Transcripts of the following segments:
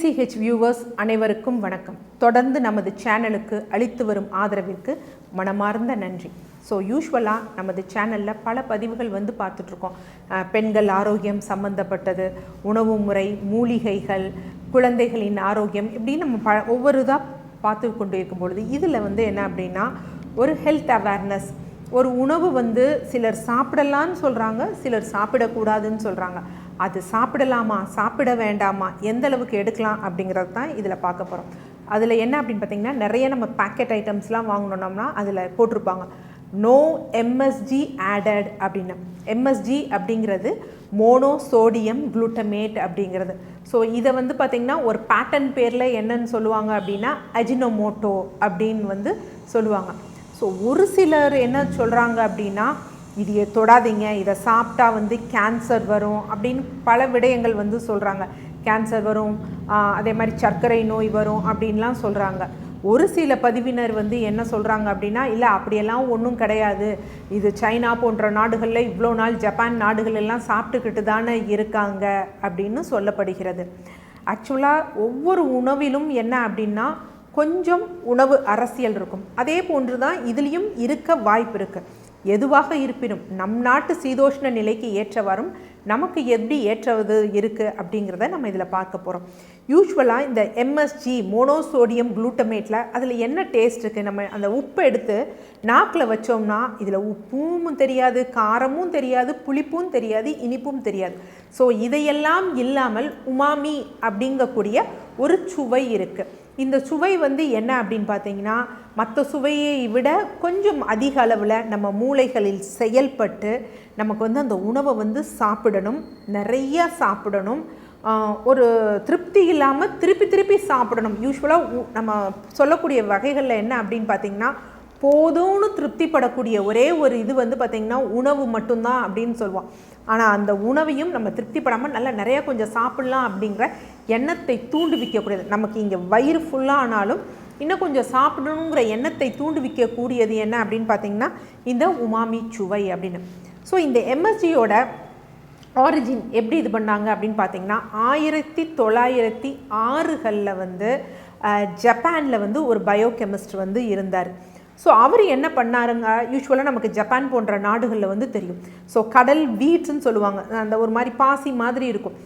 DCH viewers அனைவருக்கும் வணக்கம். தொடர்ந்து நமது சேனலுக்கு அளித்து வரும் ஆதரவிற்கு மனமார்ந்த நன்றி. ஸோ யூஸ்வலாக நமது சேனலில் பல பதிவுகள் வந்து பார்த்துட்ருக்கோம். பெண்கள் ஆரோக்கியம் சம்மந்தப்பட்டது உணவு முறை மூலிகைகள் குழந்தைகளின் ஆரோக்கியம் இப்படின்னு நம்ம ப ஒவ்வொரு இதாக பார்த்து கொண்டு இருக்கும் பொழுது இதில் வந்து என்ன அப்படின்னா ஒரு ஹெல்த் அவேர்னஸ் ஒரு உணவு வந்து சிலர் சாப்பிடலான்னு சொல்கிறாங்க சிலர் சாப்பிடக்கூடாதுன்னு சொல்கிறாங்க அது சாப்பிடலாமா சாப்பிட வேண்டாமா எந்த அளவுக்கு எடுக்கலாம் அப்படிங்கிறது தான் இதில் பார்க்க போகிறோம் அதில் என்ன அப்படின்னு பார்த்தீங்கன்னா நிறைய நம்ம பேக்கெட் ஐட்டம்ஸ்லாம் வாங்கினோம்னா அதில் போட்டிருப்பாங்க. நோ எம்எஸ்ஜி ஆடட் அப்படின்னு. எம்எஸ்ஜி அப்படிங்கிறது மோனோ சோடியம் குளுட்டமேட் அப்படிங்கிறது. ஸோ இதை வந்து பார்த்திங்கன்னா ஒரு பேட்டன் பேரில் என்னன்னு சொல்லுவாங்க அப்படின்னா அஜினோமோட்டோ அப்படின்னு வந்து சொல்லுவாங்க. ஸோ ஒரு சிலர் என்ன சொல்கிறாங்க அப்படின்னா இது தொடாதீங்க இதை சாப்பிட்டா வந்து கேன்சர் வரும் அப்படின்னு பல விடயங்கள் வந்து சொல்கிறாங்க கேன்சர் வரும் அதே மாதிரி சர்க்கரை நோய் வரும் அப்படின்லாம் சொல்கிறாங்க ஒரு சில பதிவினர் வந்து என்ன சொல்கிறாங்க அப்படின்னா இல்லை அப்படியெல்லாம் ஒன்றும் கிடையாது. இது சைனா போன்ற நாடுகளில் இவ்வளோ நாள் ஜப்பான் நாடுகள் எல்லாம் சாப்பிட்டுக்கிட்டு தானே இருக்காங்க அப்படின்னு சொல்லப்படுகிறது. ஆக்சுவலாக ஒவ்வொரு உணவிலும் என்ன அப்படின்னா கொஞ்சம் உணவு அரசியல் இருக்கும். அதே போன்று தான் இதுலேயும் இருக்க வாய்ப்பு இருக்குது எதுவாக இருப்பினும் நம் நாட்டு சீதோஷ்ண நிலைக்கு ஏற்றவாறும் நமக்கு எப்படி ஏற்றது இருக்குது அப்படிங்கிறத நம்ம இதில் பார்க்க போகிறோம் யூஸ்வலாக இந்த எம்எஸ்ஜி மோனோசோடியம் குளூட்டமேட்டில் அதில் என்ன டேஸ்ட் இருக்குது நம்ம அந்த உப்பை எடுத்து நாக்கில் வச்சோம்னா இதில் உப்பும் தெரியாது காரமும் தெரியாது புளிப்பும் தெரியாது இனிப்பும் தெரியாது. ஸோ இதையெல்லாம் இல்லாமல் உமாமி அப்படிங்கக்கூடிய ஒரு சுவை இருக்குது இந்த சுவை வந்து என்ன அப்படின்னு பார்த்தீங்கன்னா மற்ற சுவையை விட கொஞ்சம் அதிக அளவில் நம்ம மூளைகளில் செயல்பட்டு நமக்கு வந்து அந்த உணவை வந்து சாப்பிடணும் நிறையா சாப்பிடணும் ஒரு திருப்தி இல்லாமல் திருப்பி திருப்பி சாப்பிடணும். யூஸ்வலாக நம்ம சொல்லக்கூடிய வகைகளில் என்ன அப்படின்னு பார்த்தீங்கன்னா போதும்னு திருப்திப்படக்கூடிய ஒரே ஒரு இது வந்து பார்த்திங்கன்னா உணவு மட்டும்தான் அப்படின்னு சொல்லுவோம் ஆனால் அந்த உணவையும் நம்ம திருப்திப்படாமல் நல்லா நிறையா கொஞ்சம் சாப்பிட்லாம் அப்படிங்கிற எண்ணத்தை தூண்டுவிக்கக்கூடியது. நமக்கு இங்கே வயிறு ஃபுல்லாக ஆனாலும் இன்னும் கொஞ்சம் சாப்பிடணுங்கிற எண்ணத்தை தூண்டுவிக்கக்கூடியது என்ன அப்படின்னு பார்த்தீங்கன்னா இந்த உமாமி சுவை அப்படின்னு. ஸோ இந்த எம்எஸ்ஜியோட ஆரிஜின் எப்படி இது பண்ணாங்க அப்படின்னு பார்த்தீங்கன்னா ஆயிரத்தி தொள்ளாயிரத்தி ஆறுகளில் வந்து ஜப்பானில் வந்து ஒரு பயோகெமிஸ்ட் வந்து இருந்தார். ஸோ அவர் என்ன பண்ணாருங்க? யூஸ்வலாக நமக்கு ஜப்பான் போன்ற நாடுகளில் வந்து தெரியும். ஸோ கடல் வீட்ஸ்ன்னு சொல்லுவாங்க. அந்த ஒரு மாதிரி பாசி மாதிரி இருக்கும்.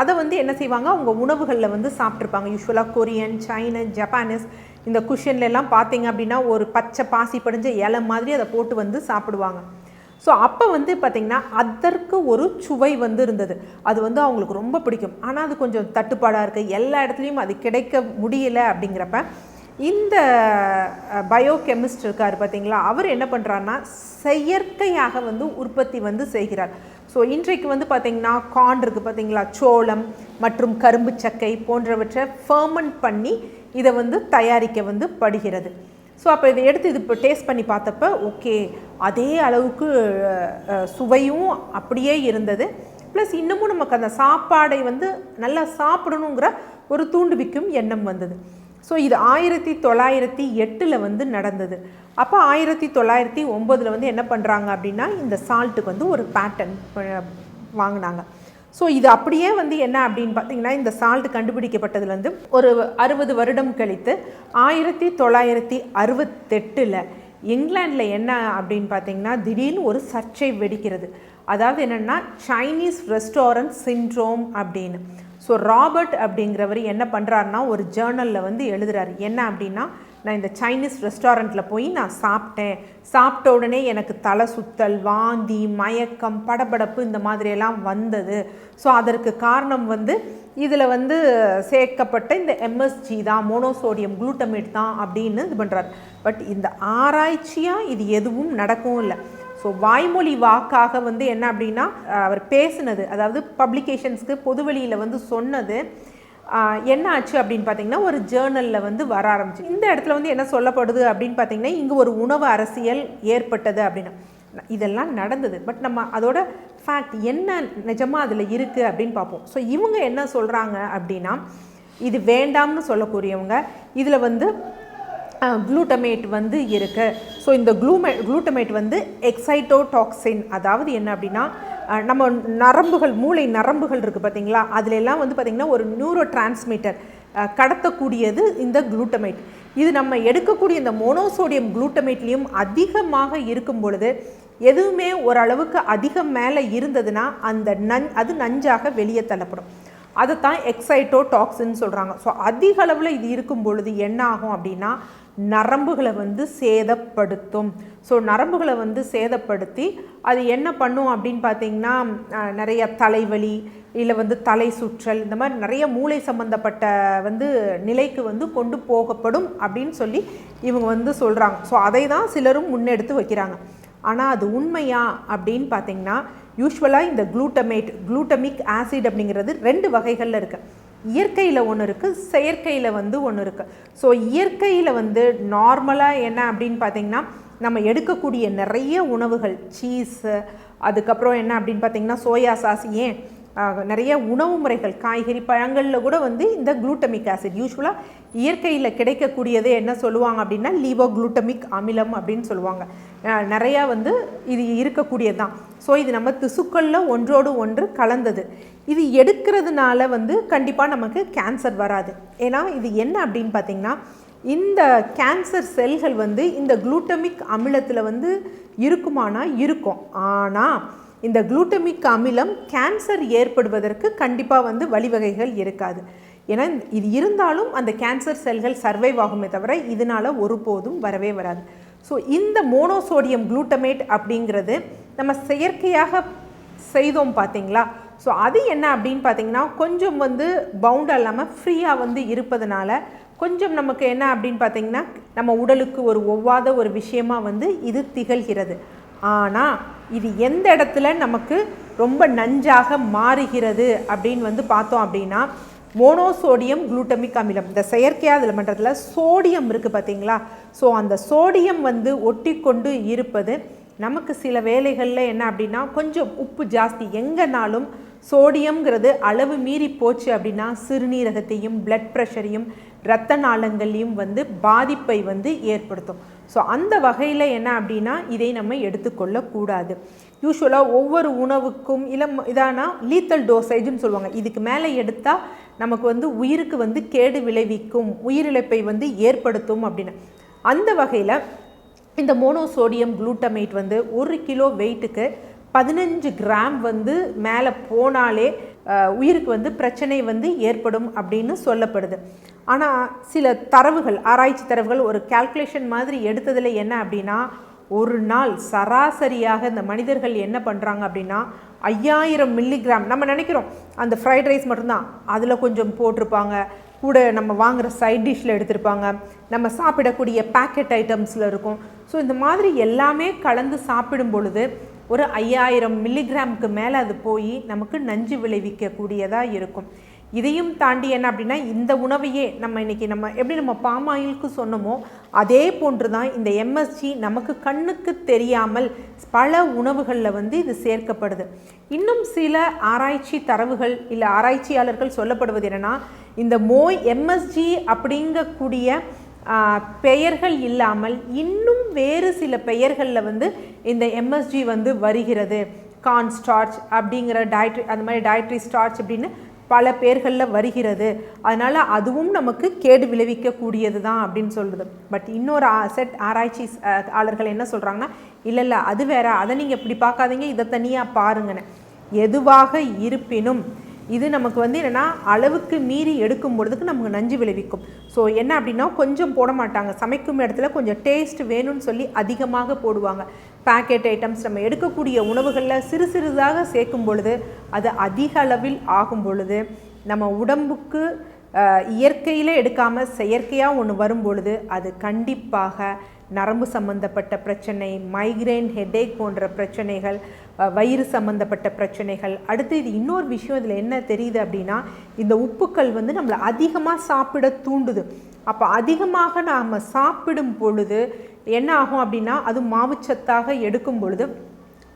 அதை வந்து என்ன செய்வாங்க? அவங்க உணவுகளில் வந்து சாப்பிட்ருப்பாங்க யூஸ்வலாக கொரியன் சைனஸ் ஜப்பானீஸ் இந்த குஷன்ல எல்லாம் பார்த்தீங்க அப்படின்னா ஒரு பச்சை பாசி படிஞ்ச இலை மாதிரி அதை போட்டு வந்து சாப்பிடுவாங்க. ஸோ அப்போ வந்து பார்த்திங்கன்னா அதற்கு ஒரு சுவை வந்து இருந்தது. அது வந்து அவங்களுக்கு ரொம்ப பிடிக்கும். ஆனால் அது கொஞ்சம் தட்டுப்பாடாக இருக்குது எல்லா இடத்துலையும் அது கிடைக்க முடியல அப்படிங்கிறப்ப இந்த பயோகெமிஸ்ட் இருக்கார் பார்த்தீங்களா அவர் என்ன பண்ணுறாருன்னா செயற்கையாக வந்து உற்பத்தி வந்து செய்கிறார். ஸோ இன்றைக்கு வந்து பார்த்திங்கன்னா கார்ன் இருக்குது பார்த்தீங்களா சோளம் மற்றும் கரும்பு சக்கை போன்றவற்றை ஃபர்மெண்ட் பண்ணி இதை வந்து தயாரிக்க வந்து படுகிறது. ஸோ அப்போ இதை எடுத்து இது இப்போ டேஸ்ட் பண்ணி பார்த்தப்ப ஓகே அதே அளவுக்கு சுவையும் அப்படியே இருந்தது. ப்ளஸ் இன்னமும் நமக்கு அந்த சாப்பாடை வந்து நல்லா சாப்பிடணுங்கிற ஒரு தூண்டுவிக்கும் எண்ணம் வந்தது. ஸோ இது ஆயிரத்தி தொள்ளாயிரத்தி எட்டில் வந்து நடந்தது. அப்போ ஆயிரத்தி தொள்ளாயிரத்தி ஒம்போதில் வந்து என்ன பண்ணுறாங்க அப்படின்னா இந்த சால்ட்டுக்கு வந்து ஒரு பேட்டன் வாங்கினாங்க. ஸோ இது அப்படியே வந்து என்ன அப்படின்னு பார்த்தீங்கன்னா இந்த சால்ட் கண்டுபிடிக்கப்பட்டதுலேருந்து ஒரு அறுபது வருடம் கழித்து ஆயிரத்தி தொள்ளாயிரத்தி அறுபத்தெட்டில் இங்கிலாண்டில் என்ன அப்படின்னு பார்த்தீங்கன்னா திடீர்னு ஒரு சர்ச்சை வெடிக்கிறது. அதாவது என்னென்னா சைனீஸ் ரெஸ்டாரண்ட் சிண்ட்ரோம் அப்படின்னு. ஸோ ராபர்ட் அப்படிங்கிறவர் என்ன பண்ணுறாருன்னா ஒரு ஜேர்னலில் வந்து எழுதுறாரு. என்ன அப்படின்னா நான் இந்த சைனீஸ் ரெஸ்டாரண்ட்டில் போய் நான் சாப்பிட்டேன். சாப்பிட்ட உடனே எனக்கு தலை சுத்தல் வாந்தி மயக்கம் படபடப்பு இந்த மாதிரியெல்லாம் வந்தது. ஸோ அதற்கு காரணம் வந்து இதில் வந்து சேர்க்கப்பட்ட இந்த எம்எஸ்ஜி தான் மோனோசோடியம் குளூட்டமேட் தான் அப்படின்னு இது பண்ணுறாரு பட் இந்த ஆராய்ச்சியாக இது எதுவும் நடக்கவும் இல்லை. ஸோ வாய்மொழி வாக்காக வந்து என்ன அப்படின்னா அவர் பேசுனது அதாவது பப்ளிகேஷன்ஸ்க்கு பொதுவெளியில் வந்து சொன்னது என்ன ஆச்சு அப்படின்னு பார்த்தீங்கன்னா ஒரு ஜேர்னலில் வந்து வர ஆரம்பிச்சு. இந்த இடத்துல வந்து என்ன சொல்லப்படுது அப்படின்னு பார்த்தீங்கன்னா இங்கே ஒரு உணவு அரசியல் ஏற்பட்டது அப்படின்னு. இதெல்லாம் நடந்தது. பட் நம்ம அதோட ஃபேக்ட் என்ன நிஜமாக அதில் இருக்குது அப்படின்னு பார்ப்போம் ஸோ இவங்க என்ன சொல்கிறாங்க அப்படின்னா இது வேண்டாம்னு சொல்லக்கூடியவங்க இதில் வந்து குளூட்டமேட் வந்து இருக்குது ஸோ இந்த குளூமே குளூட்டமேட் வந்து எக்ஸைட்டோடாக்சின் அதாவது என்ன அப்படின்னா நம்ம நரம்புகள் மூளை நரம்புகள் இருக்குது பார்த்தீங்களா அதுல எல்லாம் வந்து பார்த்திங்கன்னா ஒரு நியூரோ டிரான்ஸ்மிட்டர் கடத்தக்கூடியது இந்த குளூட்டமேட் இது நம்ம எடுக்கக்கூடிய இந்த மோனோசோடியம் குளூட்டமேட்லேயும் அதிகமாக இருக்கும் பொழுது எதுவுமே ஓரளவுக்கு அதிகம் மேலே இருந்ததுன்னா அந்த நஞ் அது நஞ்சாக வெளியே தள்ளப்படும். அதைத்தான் எக்ஸைட்டோ டாக்ஸின்னு சொல்கிறாங்க ஸோ அதிக அளவில் இது இருக்கும் பொழுது என்ன ஆகும் அப்படின்னா நரம்புகளை வந்து சேதப்படுத்தும். ஸோ நரம்புகளை வந்து சேதப்படுத்தி அது என்ன பண்ணும் அப்படின்னு பார்த்தீங்கன்னா நிறைய தலைவலி இல்லை வந்து தலை சுற்றல் இந்த மாதிரி நிறைய மூளை சம்பந்தப்பட்ட வந்து நிலைக்கு வந்து கொண்டு போகப்படும் அப்படின்னு சொல்லி இவங்க வந்து சொல்கிறாங்க ஸோ அதை தான் சிலரும் முன்னெடுத்து வைக்கிறாங்க. ஆனால் அது உண்மையா அப்படின்னு பார்த்தீங்கன்னா யூஸ்வலாக இந்த குளூட்டமேட் குளூட்டமிக் ஆசிட் அப்படிங்கிறது ரெண்டு வகைகளில் இருக்குது இயற்கையில் ஒன்று இருக்குது செயற்கையில் வந்து ஒன்று இருக்குது ஸோ இயற்கையில் வந்து நார்மலாக என்ன அப்படின்னு பார்த்தீங்கன்னா நம்ம எடுக்கக்கூடிய நிறைய உணவுகள் சீஸு அதுக்கப்புறம் என்ன அப்படின்னு பார்த்தீங்கன்னா சோயா சாஸ் ஏன்? நிறைய உணவு முறைகள் காய்கறி பழங்களில் கூட வந்து இந்த குளூட்டமிக் ஆசிட் யூஸ்வலாக இயற்கையில் கிடைக்கக்கூடியது என்ன சொல்லுவாங்க அப்படின்னா லீவோ குளூட்டமிக் அமிலம் அப்படின்னு சொல்லுவாங்க. நிறையா வந்து இது இருக்கக்கூடியது தான் ஸோ இது நம்ம திசுக்களில் ஒன்றோடு ஒன்று கலந்தது. இது எடுக்கிறதுனால வந்து கண்டிப்பாக நமக்கு கேன்சர் வராது. ஏன்னா இது என்ன அப்படின்னு பார்த்தீங்கன்னா இந்த கேன்சர் செல்கள் வந்து இந்த குளூட்டமிக் அமிலத்தில் வந்து இருக்குமானா இருக்கும். ஆனால் இந்த குளூட்டமிக் அமிலம் கேன்சர் ஏற்படுவதற்கு கண்டிப்பாக வந்து வழிவகைகள் இருக்காது. ஏன்னா இது இருந்தாலும் அந்த கேன்சர் செல்கள் சர்வைவ் ஆகுமே தவிர இதனால் ஒருபோதும் வரவே வராது. ஸோ இந்த மோனோசோடியம் குளூட்டமேட் அப்படிங்கிறது நம்ம செயற்கையாக செய்தோம் பார்த்தீங்களா? ஸோ அது என்ன அப்படின்னு பார்த்தீங்கன்னா கொஞ்சம் வந்து பவுண்ட் இல்லாமல் ஃப்ரீயாக வந்து இருப்பதனால கொஞ்சம் நமக்கு என்ன அப்படின்னு பார்த்தீங்கன்னா நம்ம உடலுக்கு ஒரு ஒவ்வாத ஒரு விஷயமாக வந்து இது திகழ்கிறது. ஆனால் இது எந்த இடத்துல நமக்கு ரொம்ப நஞ்சாக மாறுகிறது அப்படின்னு வந்து பார்த்தோம் அப்படின்னா மோனோசோடியம் குளூட்டமிக் அமிலம் இந்த செயற்கையாக அதில் பண்ணுறதுல சோடியம் இருக்குது பார்த்தீங்களா? ஸோ அந்த சோடியம் வந்து ஒட்டி கொண்டு இருப்பது நமக்கு சில வேலைகளில் என்ன அப்படின்னா கொஞ்சம் உப்பு ஜாஸ்தி. எங்கேனாலும் சோடியம்ங்கிறது அளவு மீறி போச்சு அப்படின்னா சிறுநீரகத்தையும் பிளட் ப்ரெஷரையும் இரத்த நாளங்களையும் வந்து பாதிப்பை வந்து ஏற்படுத்தும். ஸோ அந்த வகையில் என்ன அப்படின்னா இதை நம்ம எடுத்துக்கொள்ளக்கூடாது யூஸ்வலாக ஒவ்வொரு உணவுக்கும் இல்லை இதானா லீத்தல் டோசேஜ்னு சொல்லுவாங்க. இதுக்கு மேலே எடுத்தால் நமக்கு வந்து உயிருக்கு வந்து கேடு விளைவிக்கும் உயிரிழப்பை வந்து ஏற்படுத்தும் அப்படின்னு. அந்த வகையில் இந்த மோனோசோடியம் குளூட்டமேட் வந்து ஒரு கிலோ வெயிட்டுக்கு பதினஞ்சு கிராம் வந்து மேலே போனாலே உயிருக்கு வந்து பிரச்சனை வந்து ஏற்படும் அப்படின்னு சொல்லப்படுது. ஆனால் சில தரவுகள் ஆராய்ச்சி தரவுகள் ஒரு கால்குலேஷன் மாதிரி எடுத்ததில் என்ன அப்படின்னா ஒரு நாள் சராசரியாக இந்த மனிதர்கள் என்ன பண்ணுறாங்க அப்படின்னா ஐயாயிரம் மில்லிகிராம் நம்ம நினைக்கிறோம் அந்த ஃப்ரைட் ரைஸ் மட்டும்தான் அதில் கொஞ்சம் போட்டிருப்பாங்க கூட நம்ம வாங்குகிற சைட் டிஷ்ஷில் எடுத்திருப்பாங்க நம்ம சாப்பிடக்கூடிய பேக்கெட் ஐட்டம்ஸில் இருக்கும். ஸோ இந்த மாதிரி எல்லாமே கலந்து சாப்பிடும் பொழுது ஒரு ஐயாயிரம் மில்லிகிராமுக்கு மேலே அது போய் நமக்கு நஞ்சு விளைவிக்கக்கூடியதாக இருக்கும். இதையும் தாண்டி என்ன அப்படின்னா இந்த உணவையே நம்ம இன்னைக்கு நம்ம எப்படி நம்ம பாமாயிலுக்கு சொன்னோமோ அதே போன்று தான் இந்த எம்எஸ்ஜி நமக்கு கண்ணுக்கு தெரியாமல் பல உணவுகளில் வந்து இது சேர்க்கப்படுது. இன்னும் சில ஆராய்ச்சி தரவுகள் இல்லை ஆராய்ச்சியாளர்கள் சொல்லப்படுவது என்னென்னா இந்த மோய் எம்எஸ்ஜி அப்படிங்கக்கூடிய பெயர்கள் இல்லாமல் இன்னும் வேறு சில பெயர்களில் வந்து இந்த எம்எஸ்ஜி வந்து வருகிறது. கார்ன் ஸ்டார்ச் அப்படிங்கிற டயட்ரி அந்த மாதிரி டயட்ரி ஸ்டார்ச் அப்படின்னு பல பேர்களில் வருகிறது. அதனால் அதுவும் நமக்கு கேடு விளைவிக்கக்கூடியது தான் அப்படின்னு சொல்கிறது பட் இன்னொரு செட் ஆராய்ச்சி ஆளர்கள் என்ன சொல்கிறாங்கன்னா இல்லை இல்லை அது வேற. அதை நீங்கள் இப்படி பார்க்காதீங்க. இதை தனியாக பாருங்கன்னு. எதுவாக இருப்பினும் இது நமக்கு வந்து என்னென்னா அளவுக்கு மீறி எடுக்கும் பொழுதுக்கு நமக்கு நஞ்சு விளைவிக்கும். ஸோ என்ன அப்படின்னா கொஞ்சம் போட மாட்டாங்க. சமைக்கும் இடத்துல கொஞ்சம் டேஸ்ட் வேணும்னு சொல்லி அதிகமாக போடுவாங்க. பேக்கெட் ஐட்டம்ஸ் நம்ம எடுக்கக்கூடிய உணவுகளில் சிறு சிறிதாக சேர்க்கும் பொழுது அது அதிக அளவில் ஆகும் பொழுது நம்ம உடம்புக்கு இயற்கையிலே எடுக்காமல் செயற்கையாக ஒன்று வரும்பொழுது அது கண்டிப்பாக நரம்பு சம்பந்தப்பட்ட பிரச்சனை மைக்ரேன் ஹெட்டேக் போன்ற பிரச்சனைகள் வயிறு சம்பந்தப்பட்ட பிரச்சனைகள். அடுத்து இது இன்னொரு விஷயம் இதில் என்ன தெரியுது அப்படின்னா இந்த உப்புக்கள் வந்து நம்மளை அதிகமாக சாப்பிட தூண்டுது. அப்போ அதிகமாக நாம் சாப்பிடும் பொழுது என்ன ஆகும் அப்படின்னா அது மாவுச்சத்தாக எடுக்கும் பொழுது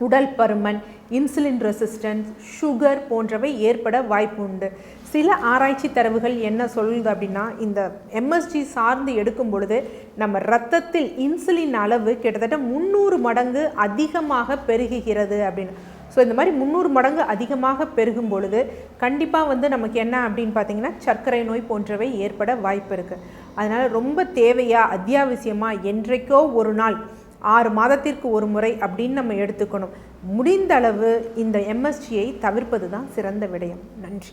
உடல் பருமன் இன்சுலின் ரெசிஸ்டன்ஸ் சுகர் போன்றவை ஏற்பட வாய்ப்பு உண்டு சில ஆராய்ச்சி தரவுகள் என்ன சொல்லுது அப்படின்னா இந்த எம்எஸ்ஜி சார்ந்து எடுக்கும் பொழுது நம்ம ரத்தத்தில் இன்சுலின் அளவு கிட்டத்தட்ட முந்நூறு மடங்கு அதிகமாக பெருகுகிறது அப்படின்னு. ஸோ இந்த மாதிரி முந்நூறு மடங்கு அதிகமாக பெருகும் பொழுது கண்டிப்பாக வந்து நமக்கு என்ன அப்படின்னு பார்த்தீங்கன்னா சர்க்கரை நோய் போன்றவை ஏற்பட வாய்ப்பு இருக்குது அதனால் ரொம்ப தேவையாக அத்தியாவசியமாக என்றைக்கோ ஒரு நாள் ஆறு மாதத்திற்கு ஒரு முறை அப்படின்னு நம்ம எடுத்துக்கணும். முடிந்த அளவு இந்த எம்எஸ்ஜியை தவிர்ப்பது தான் சிறந்த விடயம். நன்றி.